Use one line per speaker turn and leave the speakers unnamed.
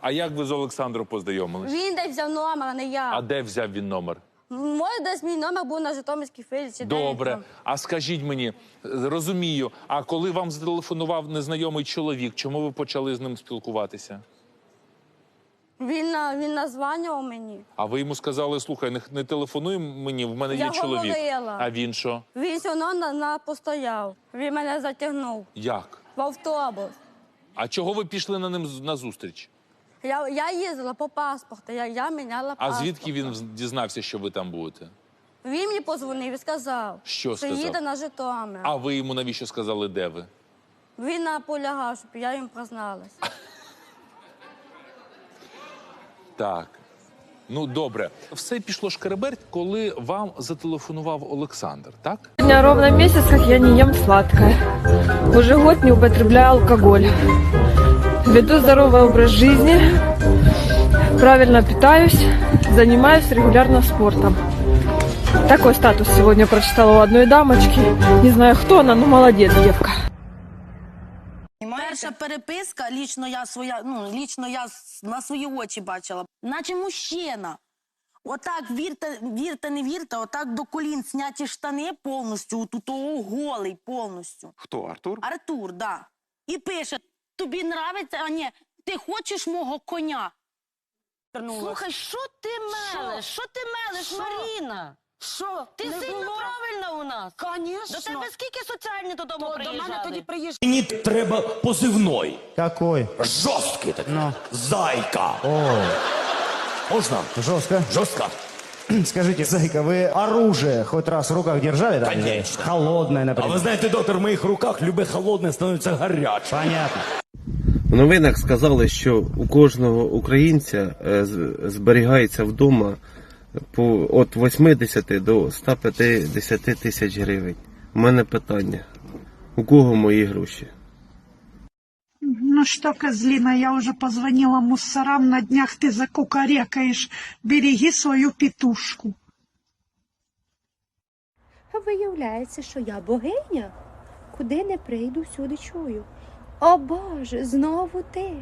А як ви з Олександром познайомились?
Він десь взяв номер, а не я.
А де взяв він номер?
Може, десь мій номер був на Житомирській він
Добре. А скажіть мені, розумію, а коли вам зателефонував незнайомий чоловік, чому ви почали з ним спілкуватися?
Він, на- він названював мені.
А ви йому сказали: слухай, не, не телефонуй мені, в мене
Я
є чоловік.
говорила.
А він що?
Він все одно на, на постояв. Він мене затягнув
Як?
в автобус.
А чого ви пішли на ним з- на зустріч?
Я, я їздила по паспорту, я, я міняла
А
паспорт.
звідки він дізнався, що ви там будете?
Він мені позвонив і сказав,
Що сказав?
їде на Житомир.
А ви йому навіщо сказали, де ви?
Він наполягав, щоб я їм призналась.
Так. Ну, добре. Все пішло шкереберть, коли вам зателефонував Олександр, так?
Сегодня ровно месяц, как я не ем сладкое. Уже год не употребляю алкоголь. Веду здоровый образ жизни, правильно питаюсь, занимаюсь регулярно спортом. Такой статус сегодня прочитала у одной дамочки. Не знаю, кто она, но молодец, девка.
Перша переписка, лічно я своя, ну лічно я с- на свої очі бачила, наче мужчина. Отак вірте, вірте, не вірте, отак до колін зняті штани повністю, тут голий повністю.
Хто, Артур?
Артур, да. І пише: тобі нравиться, а ні, ти хочеш мого коня?
Слухай, що ти мелеш? Що ти мелеш, Маріна?
Що?
Ти
Не
сильно
було?
правильна у нас.
Конечно.
До тебе скільки соціальні додому
То до
приїжджали?
мене тоді приїжджали.
Мені треба позивной.
Какой?
Жорсткий такий.
Ну.
Зайка.
О,
Можна?
жестко.
Жорстка.
Скажите, Зайка, вы оружие хоть раз в руках держали? там?
Конечно.
Холодное,
А
например.
ви знаєте, доктор, в моїх руках любе холодне становиться гарячим.
Понятно.
В новинах сказали, що у кожного українця е, зберігається вдома по від 80 до 150 тисяч гривень. У мене питання: у кого мої гроші?
Ну что, козлина, я уже позвонила мусорам, на днях ты закукарекаешь. Береги свою петушку.
Виявляється, що я богиня. Куди не прийду, всюди чую. О Боже, знову ти.